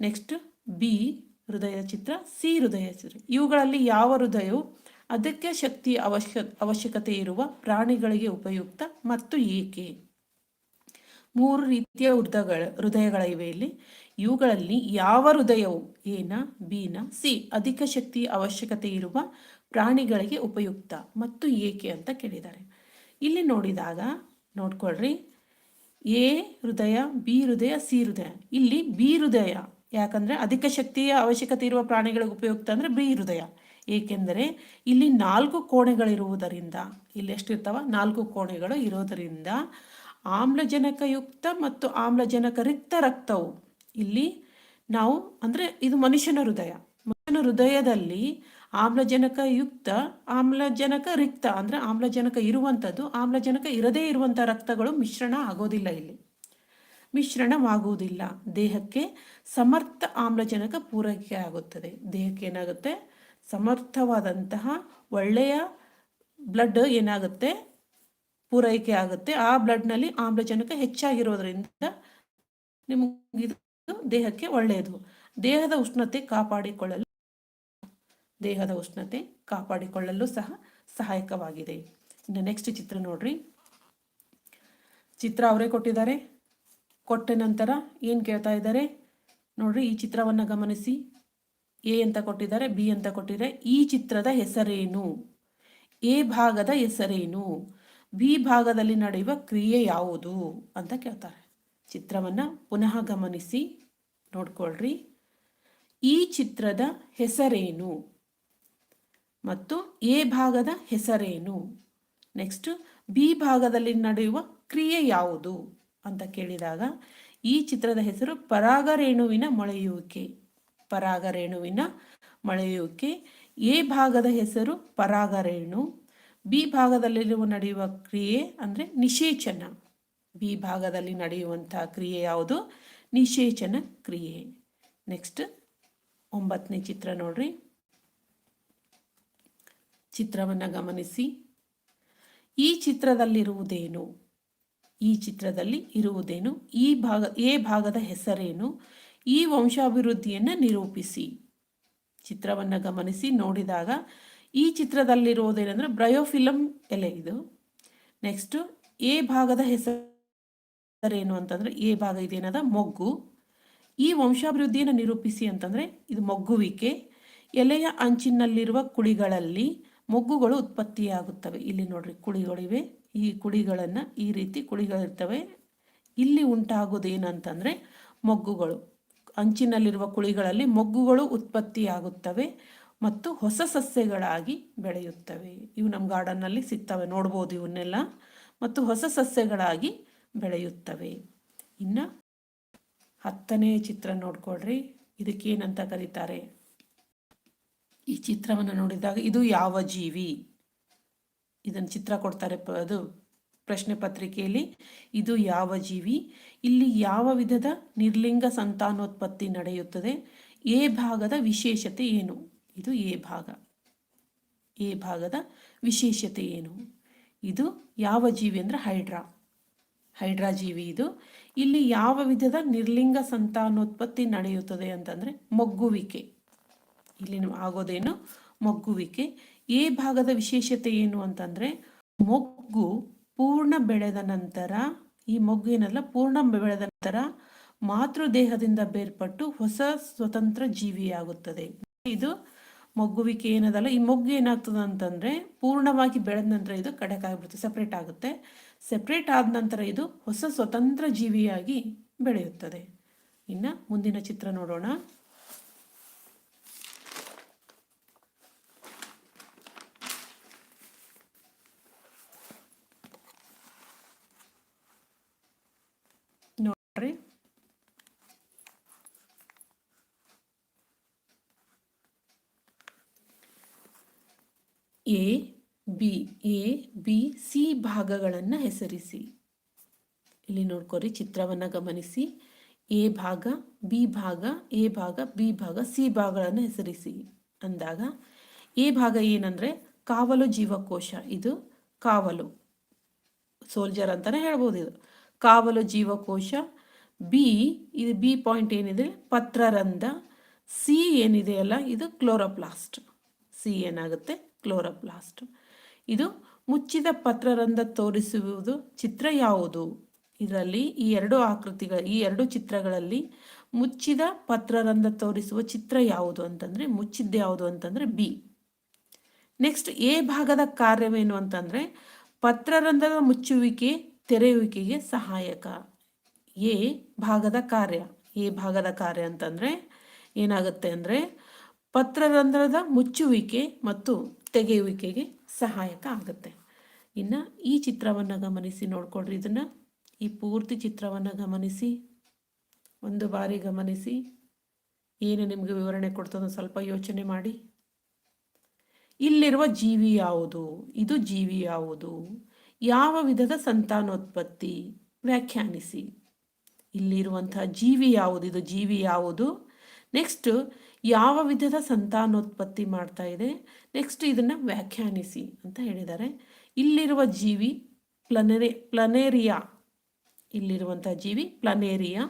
ನೆಕ್ಸ್ಟ್, ಬಿ ಹೃದಯ ಚಿತ್ರ, ಸಿ ಹೃದಯ ಚಿತ್ರ. ಇವುಗಳಲ್ಲಿ ಯಾವ ಹೃದಯವು ಅದಕ್ಕೆ ಶಕ್ತಿ ಅವಶ್ಯ, ಅವಶ್ಯಕತೆ ಇರುವ ಪ್ರಾಣಿಗಳಿಗೆ ಉಪಯುಕ್ತ ಮತ್ತು ಏಕೆ? ಮೂರು ರೀತಿಯ ಹೃದಯಗಳ ಹೃದಯಗಳಿವೆ ಇಲ್ಲಿ. ಇವುಗಳಲ್ಲಿ ಯಾವ ಹೃದಯವು ಏನ ಬಿನ ಸಿ ಅಧಿಕ ಶಕ್ತಿ ಅವಶ್ಯಕತೆ ಇರುವ ಪ್ರಾಣಿಗಳಿಗೆ ಉಪಯುಕ್ತ ಮತ್ತು ಏಕೆ ಅಂತ ಕೇಳಿದ್ದಾರೆ. ಇಲ್ಲಿ ನೋಡಿದಾಗ, ನೋಡ್ಕೊಳ್ರಿ. ಎ ಹೃದಯ, ಬಿ ಹೃದಯ, ಸಿ ಹೃದಯ. ಇಲ್ಲಿ ಬಿ ಹೃದಯ ಯಾಕಂದ್ರೆ ಅಧಿಕ ಶಕ್ತಿಯ ಅವಶ್ಯಕತೆ ಇರುವ ಪ್ರಾಣಿಗಳಿಗೆ ಉಪಯುಕ್ತ ಅಂದ್ರೆ ಬಿ ಹೃದಯ. ಏಕೆಂದರೆ ಇಲ್ಲಿ ನಾಲ್ಕು ಕೋಣೆಗಳಿರುವುದರಿಂದ, ಇಲ್ಲಿ ಎಷ್ಟಿರ್ತಾವ? ನಾಲ್ಕು ಕೋಣೆಗಳು ಇರೋದರಿಂದ ಆಮ್ಲಜನಕಯುಕ್ತ ಮತ್ತು ಆಮ್ಲಜನಕ ರಿಕ್ತ ರಕ್ತವು ಇಲ್ಲಿ ನಾವು ಅಂದ್ರೆ ಇದು ಮನುಷ್ಯನ ಹೃದಯ. ಮನುಷ್ಯನ ಹೃದಯದಲ್ಲಿ ಆಮ್ಲಜನಕ ಯುಕ್ತ, ಆಮ್ಲಜನಕ ರಿಕ್ತ ಅಂದ್ರೆ ಆಮ್ಲಜನಕ ಇರುವಂಥದ್ದು, ಆಮ್ಲಜನಕ ಇರದೇ ಇರುವಂಥ ರಕ್ತಗಳು ಮಿಶ್ರಣ ಆಗೋದಿಲ್ಲ ಇಲ್ಲಿ. ಮಿಶ್ರಣವಾಗುವುದಿಲ್ಲ. ದೇಹಕ್ಕೆ ಸಮರ್ಥ ಆಮ್ಲಜನಕ ಪೂರೈಕೆ ಆಗುತ್ತದೆ. ದೇಹಕ್ಕೆ ಏನಾಗುತ್ತೆ? ಸಮರ್ಥವಾದಂತಹ ಒಳ್ಳೆಯ ಬ್ಲಡ್ ಏನಾಗುತ್ತೆ? ಪೂರೈಕೆ ಆಗುತ್ತೆ. ಆ ಬ್ಲಡ್ನಲ್ಲಿ ಆಮ್ಲಜನಕ ಹೆಚ್ಚಾಗಿರೋದ್ರಿಂದ ನಿಮಗಿದು ದೇಹಕ್ಕೆ ಒಳ್ಳೆಯದು. ದೇಹದ ಉಷ್ಣತೆ ಕಾಪಾಡಿಕೊಳ್ಳಲು ದೇಹದ ಉಷ್ಣತೆ ಕಾಪಾಡಿಕೊಳ್ಳಲು ಸಹ ಸಹಾಯಕವಾಗಿದೆ. ಇನ್ನು ನೆಕ್ಸ್ಟ್ ಚಿತ್ರ ನೋಡ್ರಿ. ಚಿತ್ರ ಅವರೇ ಕೊಟ್ಟಿದ್ದಾರೆ. ಕೊಟ್ಟ ನಂತರ ಏನು ಕೇಳ್ತಾ ಇದ್ದಾರೆ? ನೋಡ್ರಿ, ಈ ಚಿತ್ರವನ್ನು ಗಮನಿಸಿ. ಎ ಅಂತ ಕೊಟ್ಟಿದ್ದಾರೆ, ಬಿ ಅಂತ ಕೊಟ್ಟಿದ್ದಾರೆ. ಈ ಚಿತ್ರದ ಹೆಸರೇನು? ಎ ಭಾಗದ ಹೆಸರೇನು? ಬಿ ಭಾಗದಲ್ಲಿ ನಡೆಯುವ ಕ್ರಿಯೆ ಯಾವುದು ಅಂತ ಕೇಳ್ತಾರೆ. ಚಿತ್ರವನ್ನು ಪುನಃ ಗಮನಿಸಿ, ನೋಡ್ಕೊಳ್ರಿ. ಈ ಚಿತ್ರದ ಹೆಸರೇನು? ಮತ್ತು ಎ ಭಾಗದ ಹೆಸರೇನು? ನೆಕ್ಸ್ಟ್, ಬಿ ಭಾಗದಲ್ಲಿ ನಡೆಯುವ ಕ್ರಿಯೆ ಯಾವುದು? ಅಂತ ಕೇಳಿದಾಗ, ಈ ಚಿತ್ರದ ಹೆಸರು ಪರಾಗರೇಣುವಿನ ಮೊಳೆಯುವಿಕೆ. ಪರಾಗರೇಣುವಿನ ಮೊಳೆಯುವಿಕೆ. ಎ ಭಾಗದ ಹೆಸರು ಪರಾಗರೇಣು. ಬಿ ಭಾಗದಲ್ಲಿರುವ ನಡೆಯುವ ಕ್ರಿಯೆ ಅಂದರೆ ನಿಷೇಚನ. ಬಿ ಭಾಗದಲ್ಲಿ ನಡೆಯುವಂತಹ ಕ್ರಿಯೆ ಯಾವುದು? ನಿಷೇಚನ ಕ್ರಿಯೆ. ನೆಕ್ಸ್ಟ್ ಒಂಬತ್ತನೇ ಚಿತ್ರ ನೋಡ್ರಿ. ಚಿತ್ರವನ್ನು ಗಮನಿಸಿ. ಈ ಚಿತ್ರದಲ್ಲಿರುವುದೇನು? ಈ ಚಿತ್ರದಲ್ಲಿ ಇರುವುದೇನು? ಈ ಭಾಗ, ಎ ಭಾಗದ ಹೆಸರೇನು? ಈ ವಂಶಾಭಿವೃದ್ಧಿಯನ್ನು ನಿರೂಪಿಸಿ. ಚಿತ್ರವನ್ನು ಗಮನಿಸಿ ನೋಡಿದಾಗ ಈ ಚಿತ್ರದಲ್ಲಿರುವುದೇನೆಂದರೆ ಬ್ರಯೋಫಿಲಮ್ ಎಲೆ ಇದು. ನೆಕ್ಸ್ಟು, ಎ ಭಾಗದ ಹೆಸರೇನು ಅಂತಂದರೆ, ಎ ಭಾಗ ಇದೇನದ? ಮೊಗ್ಗು. ಈ ವಂಶಾಭಿವೃದ್ಧಿಯನ್ನು ನಿರೂಪಿಸಿ ಅಂತಂದರೆ ಇದು ಮೊಗ್ಗುವಿಕೆ. ಎಲೆಯ ಅಂಚಿನಲ್ಲಿರುವ ಕುಳಿಗಳಲ್ಲಿ ಮೊಗ್ಗುಗಳು ಉತ್ಪತ್ತಿಯಾಗುತ್ತವೆ. ಇಲ್ಲಿ ನೋಡ್ರಿ, ಕುಳಿಗಳಿವೆ. ಈ ಕುಳಿಗಳನ್ನು ಈ ರೀತಿ ಕುಳಿಗಳಿರ್ತವೆ ಇಲ್ಲಿ ಉಂಟಾಗೋದೇನಂತಂದರೆ ಮೊಗ್ಗುಗಳು. ಅಂಚಿನಲ್ಲಿರುವ ಕುಳಿಗಳಲ್ಲಿ ಮೊಗ್ಗುಗಳು ಉತ್ಪತ್ತಿಯಾಗುತ್ತವೆ ಮತ್ತು ಹೊಸ ಸಸ್ಯಗಳಾಗಿ ಬೆಳೆಯುತ್ತವೆ. ಇವು ನಮ್ಮ ಗಾರ್ಡನ್ನಲ್ಲಿ ಸಿಗ್ತವೆ, ನೋಡ್ಬೋದು ಇವನ್ನೆಲ್ಲ. ಮತ್ತು ಹೊಸ ಸಸ್ಯಗಳಾಗಿ ಬೆಳೆಯುತ್ತವೆ. ಇನ್ನು ಹತ್ತನೇ ಚಿತ್ರ ನೋಡ್ಕೊಳ್ರಿ. ಇದಕ್ಕೇನಂತ ಕರೀತಾರೆ? ಈ ಚಿತ್ರವನ್ನು ನೋಡಿದಾಗ ಇದು ಯಾವ ಜೀವಿ? ಇದನ್ನು ಚಿತ್ರ ಕೊಡ್ತಾರೆ ಅದು ಪ್ರಶ್ನೆ ಪತ್ರಿಕೆಯಲ್ಲಿ, ಇದು ಯಾವ ಜೀವಿ? ಇಲ್ಲಿ ಯಾವ ವಿಧದ ನಿರ್ಲಿಂಗ ಸಂತಾನೋತ್ಪತ್ತಿ ನಡೆಯುತ್ತದೆ? ಎ ಭಾಗದ ವಿಶೇಷತೆ ಏನು? ಇದು ಎ ಭಾಗ. ಎ ಭಾಗದ ವಿಶೇಷತೆ ಏನು? ಇದು ಯಾವ ಜೀವಿ ಅಂದರೆ ಹೈಡ್ರಾ. ಹೈಡ್ರಾ ಜೀವಿ ಇದು. ಇಲ್ಲಿ ಯಾವ ವಿಧದ ನಿರ್ಲಿಂಗ ಸಂತಾನೋತ್ಪತ್ತಿ ನಡೆಯುತ್ತದೆ ಅಂತಂದರೆ ಮೊಗ್ಗುವಿಕೆ. ಇಲ್ಲಿ ಆಗೋದೇನು? ಮೊಗ್ಗುವಿಕೆ. ಎ ಭಾಗದ ವಿಶೇಷತೆ ಏನು ಅಂತಂದ್ರೆ, ಮೊಗ್ಗು ಪೂರ್ಣ ಬೆಳೆದ ನಂತರ, ಈ ಮೊಗ್ಗು ಏನಲ್ಲ, ಪೂರ್ಣ ಬೆಳೆದ ನಂತರ ಮಾತೃ ದೇಹದಿಂದ ಬೇರ್ಪಟ್ಟು ಹೊಸ ಸ್ವತಂತ್ರ ಜೀವಿಯಾಗುತ್ತದೆ. ಇದು ಮೊಗ್ಗುವಿಕೆ ಏನದಲ್ಲ, ಈ ಮೊಗ್ಗು ಏನಾಗ್ತದೆ ಅಂತಂದ್ರೆ, ಪೂರ್ಣವಾಗಿ ಬೆಳೆದ ನಂತರ ಇದು ಕಡೆಕಾಗ್ಬಿಡುತ್ತೆ ಸಪ್ರೇಟ್ ಆಗುತ್ತೆ. ಸೆಪ್ರೇಟ್ ಆದ ನಂತರ ಇದು ಹೊಸ ಸ್ವತಂತ್ರ ಜೀವಿಯಾಗಿ ಬೆಳೆಯುತ್ತದೆ. ಇನ್ನು ಮುಂದಿನ ಚಿತ್ರ ನೋಡೋಣ ನೋಡ್ರಿ A, B A, B, C ಭಾಗಗಳನ್ನು ಹೆಸರಿಸಿ. ಇಲ್ಲಿ ನೋಡ್ಕೊರಿ, ಚಿತ್ರವನ್ನು ಗಮನಿಸಿ. ಎ ಭಾಗ, ಬಿ ಭಾಗ, ಎ ಭಾಗ, ಬಿ ಭಾಗ, ಸಿ ಭಾಗಗಳನ್ನು ಹೆಸರಿಸಿ. ಅಂದಾಗ, ಎ ಭಾಗ ಏನಂದರೆ ಕಾವಲು ಜೀವಕೋಶ. ಇದು ಕಾವಲು. ಸೋಲ್ಜರ್ ಅಂತಲೇ ಹೇಳ್ಬೋದು ಇದು. ಕಾವಲು ಜೀವಕೋಶ. ಬಿ, ಇದು ಬಿ ಪಾಯಿಂಟ್ ಏನಿದೆ? ಪತ್ರರಂಧ. ಸಿ ಏನಿದೆಯಲ್ಲ ಇದು ಕ್ಲೋರೋಪ್ಲಾಸ್ಟ್ ಸಿ ಏನಾಗುತ್ತೆ? ಕ್ಲೋರೋಪ್ಲಾಸ್ಟ್. ಇದು ಮುಚ್ಚಿದ ಪತ್ರರಂಧ ತೋರಿಸುವುದು ಚಿತ್ರ ಯಾವುದು? ಇದರಲ್ಲಿ ಈ ಎರಡು ಆಕೃತಿಗಳ ಈ ಎರಡು ಚಿತ್ರಗಳಲ್ಲಿ ಮುಚ್ಚಿದ ಪತ್ರರಂಧ ತೋರಿಸುವ ಚಿತ್ರ ಯಾವುದು ಅಂತಂದ್ರೆ, ಮುಚ್ಚಿದ್ದು ಯಾವುದು ಅಂತಂದ್ರೆ ಬಿ. ನೆಕ್ಸ್ಟ್ ಎ ಭಾಗದ ಕಾರ್ಯವೇನು ಅಂತಂದ್ರೆ ಪತ್ರರಂಧ್ರದ ಮುಚ್ಚುವಿಕೆ ತೆರೆಯುವಿಕೆಗೆ ಸಹಾಯಕ. ಎ ಭಾಗದ ಕಾರ್ಯ. ಎ ಭಾಗದ ಕಾರ್ಯ ಅಂತಂದ್ರೆ ಏನಾಗುತ್ತೆ ಅಂದ್ರೆ ಪತ್ರರಂಧ್ರದ ಮುಚ್ಚುವಿಕೆ ಮತ್ತು ತೆಗೆಯುವಿಕೆಗೆ ಸಹಾಯಕ ಆಗುತ್ತೆ. ಇನ್ನು ಈ ಚಿತ್ರವನ್ನು ಗಮನಿಸಿ ನೋಡಿಕೊಳ್ರಿ. ಇದನ್ನು ಈ ಪೂರ್ತಿ ಚಿತ್ರವನ್ನು ಗಮನಿಸಿ, ಒಂದು ಬಾರಿ ಗಮನಿಸಿ. ಏನು ನಿಮಗೆ ವಿವರಣೆ ಕೊಡ್ತದೆ ಸ್ವಲ್ಪ ಯೋಚನೆ ಮಾಡಿ. ಇಲ್ಲಿರುವ ಜೀವಿ ಯಾವುದು? ಇದು ಜೀವಿ ಯಾವುದು? ಯಾವ ವಿಧದ ಸಂತಾನೋತ್ಪತ್ತಿ? ವ್ಯಾಖ್ಯಾನಿಸಿ. ಇಲ್ಲಿರುವಂತಹ ಜೀವಿ ಯಾವುದು? ಇದು ಜೀವಿ ಯಾವುದು? ನೆಕ್ಸ್ಟ್ ಯಾವ ವಿಧದ ಸಂತಾನೋತ್ಪತ್ತಿ ಮಾಡ್ತಾ ಇದೆ? ನೆಕ್ಸ್ಟ್ ಇದನ್ನು ವ್ಯಾಖ್ಯಾನಿಸಿ ಅಂತ ಹೇಳಿದ್ದಾರೆ. ಇಲ್ಲಿರುವ ಜೀವಿ ಪ್ಲನೆರಿ, ಪ್ಲನೇರಿಯಾ ಇಲ್ಲಿರುವಂಥ ಜೀವಿ ಪ್ಲನೇರಿಯಾ,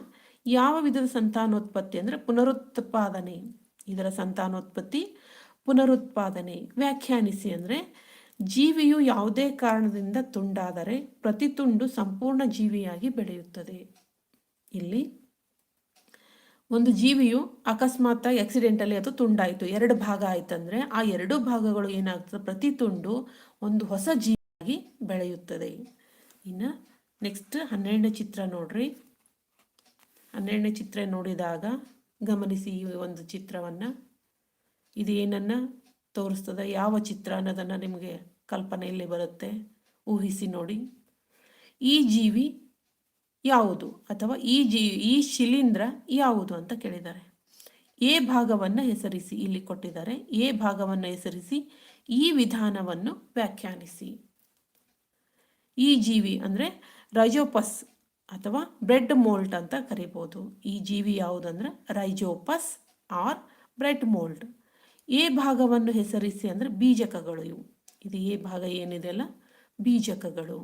ಯಾವ ವಿಧದ ಸಂತಾನೋತ್ಪತ್ತಿ ಅಂದರೆ ಪುನರುತ್ಪಾದನೆ, ಇದರ ಸಂತಾನೋತ್ಪತ್ತಿ ಪುನರುತ್ಪಾದನೆ. ವ್ಯಾಖ್ಯಾನಿಸಿ ಅಂದರೆ ಜೀವಿಯು ಯಾವುದೇ ಕಾರಣದಿಂದ ತುಂಡಾದರೆ ಪ್ರತಿ ತುಂಡು ಸಂಪೂರ್ಣ ಜೀವಿಯಾಗಿ ಬೆಳೆಯುತ್ತದೆ. ಇಲ್ಲಿ ಒಂದು ಜೀವಿಯು ಅಕಸ್ಮಾತ್ ಆಕ್ಸಿಡೆಂಟಲ್ಲಿ ಅದು ತುಂಡಾಯಿತು. ಎರಡು ಭಾಗ ಆಯ್ತಂದ್ರೆ ಆ ಎರಡು ಭಾಗಗಳು ಏನಾಗ್ತದೆ? ಪ್ರತಿ ತುಂಡು ಒಂದು ಹೊಸ ಜೀವಿಯಾಗಿ ಬೆಳೆಯುತ್ತದೆ. ಇನ್ನು ನೆಕ್ಸ್ಟ್ ಹನ್ನೆರಡನೇ ಚಿತ್ರ ನೋಡ್ರಿ. ಹನ್ನೆರಡನೇ ಚಿತ್ರ ನೋಡಿದಾಗ ಗಮನಿಸಿ ಈ ಒಂದು ಚಿತ್ರವನ್ನು. ಇದು ಏನನ್ನ ತೋರಿಸ್ತದೆ? ಯಾವ ಚಿತ್ರ ಅನ್ನೋದನ್ನು ನಿಮಗೆ ಕಲ್ಪನೆಯಲ್ಲಿ ಬರುತ್ತೆ? ಊಹಿಸಿ ನೋಡಿ. ಈ ಜೀವಿ ಯಾವುದು ಅಥವಾ ಈ ಜೀ, ಈ ಶಿಲೀಂಧ್ರ ಯಾವುದು ಅಂತ ಕೇಳಿದ್ದಾರೆ. ಎ ಭಾಗವನ್ನು ಹೆಸರಿಸಿ ಇಲ್ಲಿ ಕೊಟ್ಟಿದ್ದಾರೆ. ಎ ಭಾಗವನ್ನು ಹೆಸರಿಸಿ ಈ ವಿಧಾನವನ್ನು ವ್ಯಾಖ್ಯಾನಿಸಿ. ಈ ಜೀವಿ ಅಂದರೆ ರೈಜೋಪಸ್ ಅಥವಾ ಬ್ರೆಡ್ ಮೋಲ್ಟ್ ಅಂತ ಕರಿಬೋದು. ಈ ಜೀವಿ ಯಾವುದಂದ್ರೆ rhizopus or bread mould A ಭಾಗವನ್ನು ಹೆಸರಿಸಿ ಅಂದರೆ ಬೀಜಕಗಳು ಇವು. ಇದು ಎ ಭಾಗ ಏನಿದೆ ಅಲ್ಲ? ಬೀಜಕಗಳು.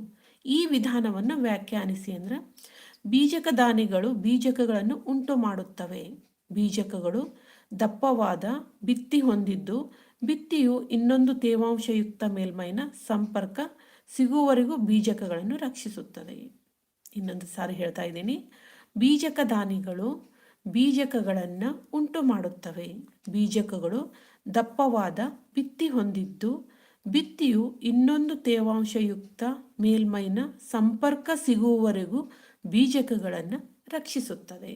ಈ ವಿಧಾನವನ್ನು ವ್ಯಾಖ್ಯಾನಿಸಿ ಅಂದ್ರೆ ಬೀಜಕ ದಾನಿಗಳು ಬೀಜಕಗಳನ್ನು ಉಂಟು ಮಾಡುತ್ತವೆ. ಬೀಜಕಗಳು ದಪ್ಪವಾದ ಬಿತ್ತಿ ಹೊಂದಿದ್ದು ಬಿತ್ತಿಯು ಇನ್ನೊಂದು ತೇವಾಂಶಯುಕ್ತ ಮೇಲ್ಮೈನ ಸಂಪರ್ಕ ಸಿಗುವವರೆಗೂ ಬೀಜಕಗಳನ್ನು ರಕ್ಷಿಸುತ್ತದೆ. ಇನ್ನೊಂದು ಸಾರಿ ಹೇಳ್ತಾ ಇದ್ದೀನಿ. ಬೀಜಕ ದಾನಿಗಳು ಬೀಜಕಗಳನ್ನು ಉಂಟು ಮಾಡುತ್ತವೆ. ಬೀಜಕಗಳು ದಪ್ಪವಾದ ಬಿತ್ತಿ ಹೊಂದಿದ್ದು ಬಿತ್ತಿಯು ಇನ್ನೊಂದು ತೇವಾಂಶಯುಕ್ತ ಮೇಲ್ಮೈನ ಸಂಪರ್ಕ ಸಿಗುವವರೆಗೂ ಬೀಜಕಗಳನ್ನು ರಕ್ಷಿಸುತ್ತದೆ.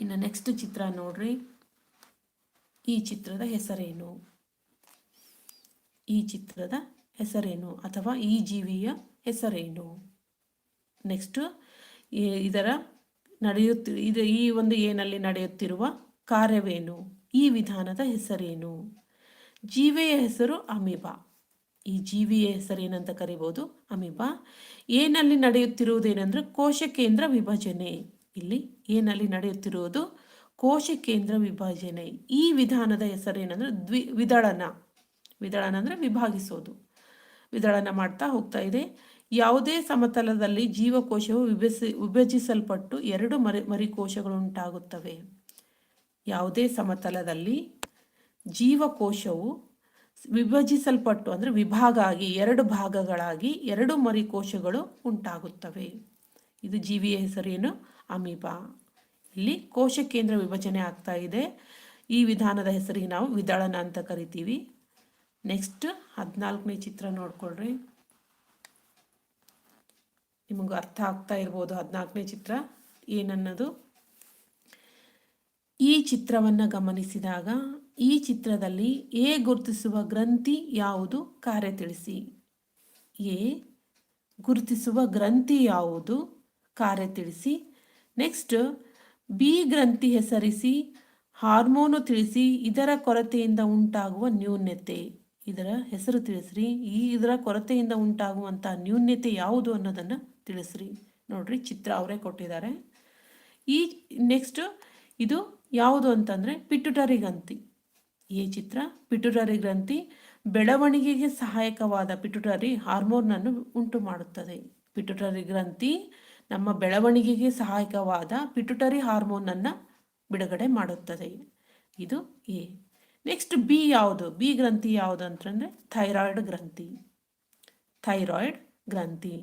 ಇನ್ನು ನೆಕ್ಸ್ಟ್ ಚಿತ್ರ ನೋಡ್ರಿ. ಈ ಚಿತ್ರದ ಹೆಸರೇನು? ಈ ಚಿತ್ರದ ಹೆಸರೇನು ಅಥವಾ ಈ ಜೀವಿಯ ಹೆಸರೇನು? ನೆಕ್ಸ್ಟ್ ಇದರ ನಡೆಯುತ್ತಿ, ಇದು ಈ ಒಂದು ಏನಲ್ಲಿ ನಡೆಯುತ್ತಿರುವ ಕಾರ್ಯವೇನು? ಈ ವಿಧಾನದ ಹೆಸರೇನು? ಜೀವಿಯ ಹೆಸರು ಅಮೀಬಾ. ಈ ಜೀವಿಯ ಹೆಸರು ಏನಂತ ಕರಿಬೋದು ಅಮೀಬಾ ಏನಲ್ಲಿ ನಡೆಯುತ್ತಿರುವುದೇನೆಂದ್ರೆ ಕೋಶ ಕೇಂದ್ರ ವಿಭಜನೆ. ಇಲ್ಲಿ ಏನಲ್ಲಿ ನಡೆಯುತ್ತಿರುವುದು ಕೋಶ ಕೇಂದ್ರ ವಿಭಜನೆ. ಈ ವಿಧಾನದ ಹೆಸರೇನೆಂದ್ರೆ ದ್ವಿ, ವಿದಳನ. ವಿದಳನ ಅಂದರೆ ವಿಭಾಗಿಸೋದು. ವಿದಳನ ಮಾಡ್ತಾ ಹೋಗ್ತಾ ಇದೆ. ಯಾವುದೇ ಸಮತಲದಲ್ಲಿ ಜೀವಕೋಶವು ವಿಭಜಿಸಿ ವಿಭಜಿಸಲ್ಪಟ್ಟು ಎರಡು ಮರಿ, ಮರಿಕೋಶಗಳು ಉಂಟಾಗುತ್ತವೆ. ಯಾವುದೇ ಸಮತಲದಲ್ಲಿ ಜೀವಕೋಶವು ವಿಭಜಿಸಲ್ಪಟ್ಟು ಅಂದರೆ ವಿಭಾಗ ಆಗಿ ಎರಡು ಭಾಗಗಳಾಗಿ ಎರಡು ಮರಿಕೋಶಗಳು ಉಂಟಾಗುತ್ತವೆ. ಇದು ಜೀವಿಯ ಹೆಸರೇನು? ಅಮೀಬಾ. ಇಲ್ಲಿ ಕೋಶ ಕೇಂದ್ರ ವಿಭಜನೆ ಆಗ್ತಾ ಇದೆ. ಈ ವಿಧಾನದ ಹೆಸರಿಗೆ ನಾವು ವಿದಳನ ಅಂತ ಕರಿತೀವಿ. ನೆಕ್ಸ್ಟ್ ಹದಿನಾಲ್ಕನೇ ಚಿತ್ರ ನೋಡ್ಕೊಳ್ರಿ. ನಿಮಗೆ ಅರ್ಥ ಆಗ್ತಾ ಇರ್ಬೋದು ಹದಿನಾಲ್ಕನೇ ಚಿತ್ರ. ಏನನ್ನೋದು? ಈ ಚಿತ್ರವನ್ನು ಗಮನಿಸಿದಾಗ ಈ ಚಿತ್ರದಲ್ಲಿ ಎ ಗುರುತಿಸುವ ಗ್ರಂಥಿ ಯಾವುದು? ಕಾರ್ಯ ತಿಳಿಸಿ. ಎ ಗುರುತಿಸುವ ಗ್ರಂಥಿ ಯಾವುದು? ಕಾರ್ಯ ತಿಳಿಸಿ. ನೆಕ್ಸ್ಟ್, ಬಿ ಗ್ರಂಥಿ ಹೆಸರಿಸಿ, ಹಾರ್ಮೋನು ತಿಳಿಸಿ, ಇದರ ಕೊರತೆಯಿಂದ ಉಂಟಾಗುವ ನ್ಯೂನ್ಯತೆ. ಇದರ ಹೆಸರು ತಿಳಿಸ್ರಿ. ಈ ಇದರ ಕೊರತೆಯಿಂದ ಉಂಟಾಗುವಂಥ ನ್ಯೂನ್ಯತೆ ಯಾವುದು ಅನ್ನೋದನ್ನು ತಿಳಿಸ್ರಿ. ನೋಡ್ರಿ, ಚಿತ್ರ ಅವರೇ ಕೊಟ್ಟಿದ್ದಾರೆ. ಈ, ನೆಕ್ಸ್ಟ್, ಇದು ಯಾವುದು ಅಂತಂದರೆ ಪಿಟುಟರಿ ಗ್ರಂಥಿ. ಈ ಚಿತ್ರ ಪಿಟುಟರಿ ಗ್ರಂಥಿ ಬೆಳವಣಿಗೆಗೆ ಸಹಾಯಕವಾದ ಪಿಟುಟರಿ ಹಾರ್ಮೋನನ್ನು ಉಂಟು ಮಾಡುತ್ತದೆ. ಪಿಟುಟರಿ ಗ್ರಂಥಿ ನಮ್ಮ ಬೆಳವಣಿಗೆಗೆ ಸಹಾಯಕವಾದ ಪಿಟುಟರಿ ಹಾರ್ಮೋನನ್ನು ಬಿಡುಗಡೆ ಮಾಡುತ್ತದೆ. ಇದು ಎ. ನೆಕ್ಸ್ಟ್ ಬಿ ಯಾವುದು? ಬಿ ಗ್ರಂಥಿ ಯಾವುದು ಅಂತಂದರೆ ಥೈರಾಯ್ಡ್ ಗ್ರಂಥಿ. ಥೈರಾಯ್ಡ್ ಗ್ರಂಥಿ.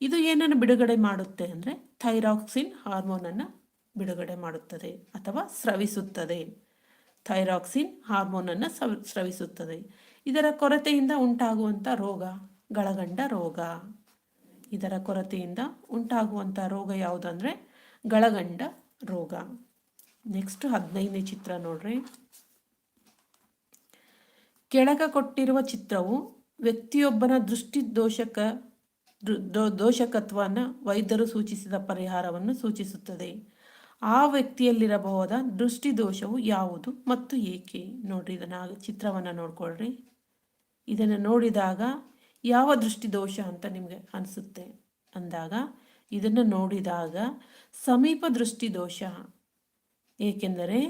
ಇದು ಏನನ್ನು ಬಿಡುಗಡೆ ಮಾಡುತ್ತೆ ಅಂದರೆ ಥೈರಾಕ್ಸಿನ್ ಹಾರ್ಮೋನನ್ನು ಬಿಡುಗಡೆ ಮಾಡುತ್ತದೆ ಅಥವಾ ಸ್ರವಿಸುತ್ತದೆ. ಥೈರಾಕ್ಸಿನ್ ಹಾರ್ಮೋನನ್ನು ಸ್ರವಿಸುತ್ತದೆ. ಇದರ ಕೊರತೆಯಿಂದ ಉಂಟಾಗುವಂಥ ರೋಗ, ಗಳಗಂಡ ರೋಗ. ಇದರ ಕೊರತೆಯಿಂದ ಉಂಟಾಗುವಂಥ ರೋಗ ಯಾವುದಂದರೆ ಗಳಗಂಡ ರೋಗ. ನೆಕ್ಸ್ಟ್ ಹದಿನೈದನೇ ಚಿತ್ರ ನೋಡ್ರಿ. ಕೆಳಗ ಕೊಟ್ಟಿರುವ ಚಿತ್ರವು ವ್ಯಕ್ತಿಯೊಬ್ಬನ ದೃಷ್ಟಿ ದೋಷಕ ದೋಷಕತ್ವನ ವೈದ್ಯರು ಸೂಚಿಸಿದ ಪರಿಹಾರವನ್ನು ಸೂಚಿಸುತ್ತದೆ. ಆ ವ್ಯಕ್ತಿಯಲ್ಲಿರಬಹುದ ದೃಷ್ಟಿ ದೋಷವು ಯಾವುದು ಮತ್ತು ಏಕೆ? ನೋಡ್ರಿ, ಇದನ್ನು ಚಿತ್ರವನ್ನು ನೋಡ್ಕೊಳ್ರಿ. ಇದನ್ನು ನೋಡಿದಾಗ ಯಾವ ದೃಷ್ಟಿ ದೋಷ ಅಂತ ನಿಮಗೆ ಅನಿಸುತ್ತೆ? ಅಂದಾಗ, ಇದನ್ನು ನೋಡಿದಾಗ ಸಮೀಪ ದೃಷ್ಟಿ ದೋಷ ಏಕೆಂದರೆ,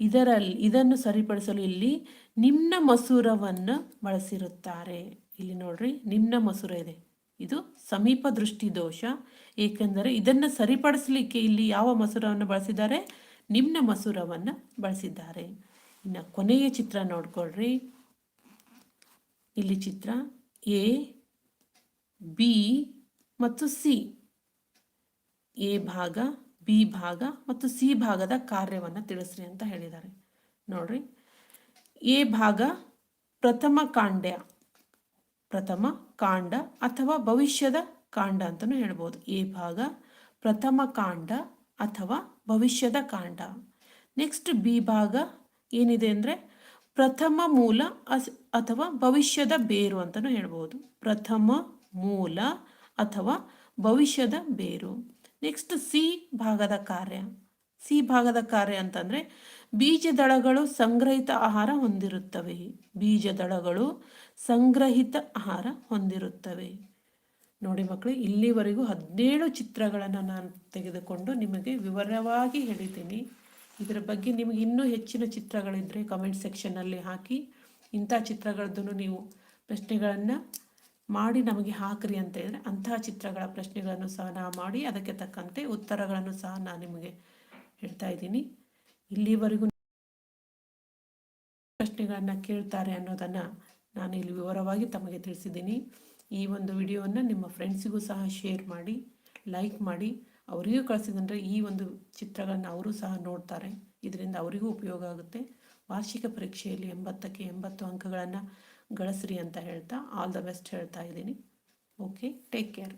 ಇದರಲ್ಲಿ, ಇದನ್ನು ಸರಿಪಡಿಸಲು ಇಲ್ಲಿ ನಿಮ್ನ ಮಸೂರವನ್ನು ಬಳಸಿರುತ್ತಾರೆ. ಇಲ್ಲಿ ನೋಡ್ರಿ, ನಿಮ್ನ ಮಸೂರ ಇದೆ. ಇದು ಸಮೀಪ ದೃಷ್ಟಿ ದೋಷ ಏಕೆಂದರೆ ಇದನ್ನು ಸರಿಪಡಿಸಲಿಕ್ಕೆ ಇಲ್ಲಿ ಯಾವ ಮಸೂರವನ್ನು ಬಳಸಿದ್ದಾರೆ? ನಿಮ್ನ ಮಸೂರವನ್ನು ಬಳಸಿದ್ದಾರೆ. ಇನ್ನು ಕೊನೆಯ ಚಿತ್ರ ನೋಡ್ಕೊಳ್ರಿ. ಇಲ್ಲಿ ಚಿತ್ರ ಎ, ಬಿ ಮತ್ತು ಸಿ. ಎ ಭಾಗ, ಬಿ ಭಾಗ ಮತ್ತು ಸಿ ಭಾಗದ ಕಾರ್ಯವನ್ನು ತಿಳಿಸ್ರಿ ಅಂತ ಹೇಳಿದ್ದಾರೆ. ನೋಡ್ರಿ. ಎ ಭಾಗ ಪ್ರಥಮ ಕಾಂಡ್ಯ, ಪ್ರಥಮ ಕಾಂಡ ಅಥವಾ ಭವಿಷ್ಯದ ಕಾಂಡ ಅಂತಲೂ ಹೇಳ್ಬೋದು. ಎ ಭಾಗ, ಪ್ರಥಮ ಕಾಂಡ ಅಥವಾ ಭವಿಷ್ಯದ ಕಾಂಡ. ನೆಕ್ಸ್ಟ್ ಬಿ ಭಾಗ ಏನಿದೆ ಅಂದರೆ ಪ್ರಥಮ ಮೂಲ ಅಥವಾ ಭವಿಷ್ಯದ ಬೇರು ಅಂತಲೂ ಹೇಳ್ಬೋದು. ಪ್ರಥಮ ಮೂಲ ಅಥವಾ ಭವಿಷ್ಯದ ಬೇರು. ನೆಕ್ಸ್ಟ್ ಸಿ ಭಾಗದ ಕಾರ್ಯ. ಸಿ ಭಾಗದ ಕಾರ್ಯ ಅಂತಂದರೆ ಬೀಜದಳಗಳು ಸಂಗ್ರಹಿತ ಆಹಾರ ಹೊಂದಿರುತ್ತವೆ. ಬೀಜದಳಗಳು ಸಂಗ್ರಹಿತ ಆಹಾರ ಹೊಂದಿರುತ್ತವೆ. ನೋಡಿ ಮಕ್ಕಳು ಇಲ್ಲಿವರೆಗೂ ಹದಿನೇಳು ಚಿತ್ರಗಳನ್ನು ನಾನು ತೆಗೆದುಕೊಂಡು ನಿಮಗೆ ವಿವರವಾಗಿ ಹೇಳಿದ್ದೀನಿ. ಇದರ ಬಗ್ಗೆ ನಿಮಗೆ ಇನ್ನೂ ಹೆಚ್ಚಿನ ಚಿತ್ರಗಳಿದ್ದರೆ ಕಮೆಂಟ್ ಸೆಕ್ಷನ್ನಲ್ಲಿ ಹಾಕಿ. ಇಂಥ ಚಿತ್ರಗಳದ್ದು ನೀವು ಪ್ರಶ್ನೆಗಳನ್ನು ಮಾಡಿ ನಮಗೆ ಹಾಕ್ರಿ ಅಂತ ಹೇಳಿದರೆ ಅಂತಹ ಚಿತ್ರಗಳ ಪ್ರಶ್ನೆಗಳನ್ನು ಸಹ ನಾ ಮಾಡಿ ಅದಕ್ಕೆ ತಕ್ಕಂತೆ ಉತ್ತರಗಳನ್ನು ಸಹ ನಾನು ನಿಮಗೆ ಹೇಳ್ತಾ ಇದ್ದೀನಿ. ಇಲ್ಲಿವರೆಗೂ ಪ್ರಶ್ನೆಗಳನ್ನು ಕೇಳ್ತಾರೆ ಅನ್ನೋದನ್ನು ನಾನು ಇಲ್ಲಿ ವಿವರವಾಗಿ ತಮಗೆ ತಿಳಿಸಿದ್ದೀನಿ. ಈ ಒಂದು ವಿಡಿಯೋವನ್ನು ನಿಮ್ಮ ಫ್ರೆಂಡ್ಸಿಗೂ ಸಹ ಶೇರ್ ಮಾಡಿ, ಲೈಕ್ ಮಾಡಿ. ಅವರಿಗೂ ಕಳಿಸಿದಂದರೆ ಈ ಒಂದು ಚಿತ್ರಗಳನ್ನು ಅವರು ಸಹ ನೋಡ್ತಾರೆ. ಇದರಿಂದ ಅವರಿಗೂ ಉಪಯೋಗ ಆಗುತ್ತೆ. ವಾರ್ಷಿಕ ಪರೀಕ್ಷೆಯಲ್ಲಿ ಎಂಬತ್ತಕ್ಕೆ ಎಂಬತ್ತು ಅಂಕಗಳನ್ನು ಗಳಿಸ್ರಿ ಅಂತ ಹೇಳ್ತಾ ಆಲ್ ದ ಬೆಸ್ಟ್ ಹೇಳ್ತಾ ಇದ್ದೀನಿ. Okay take care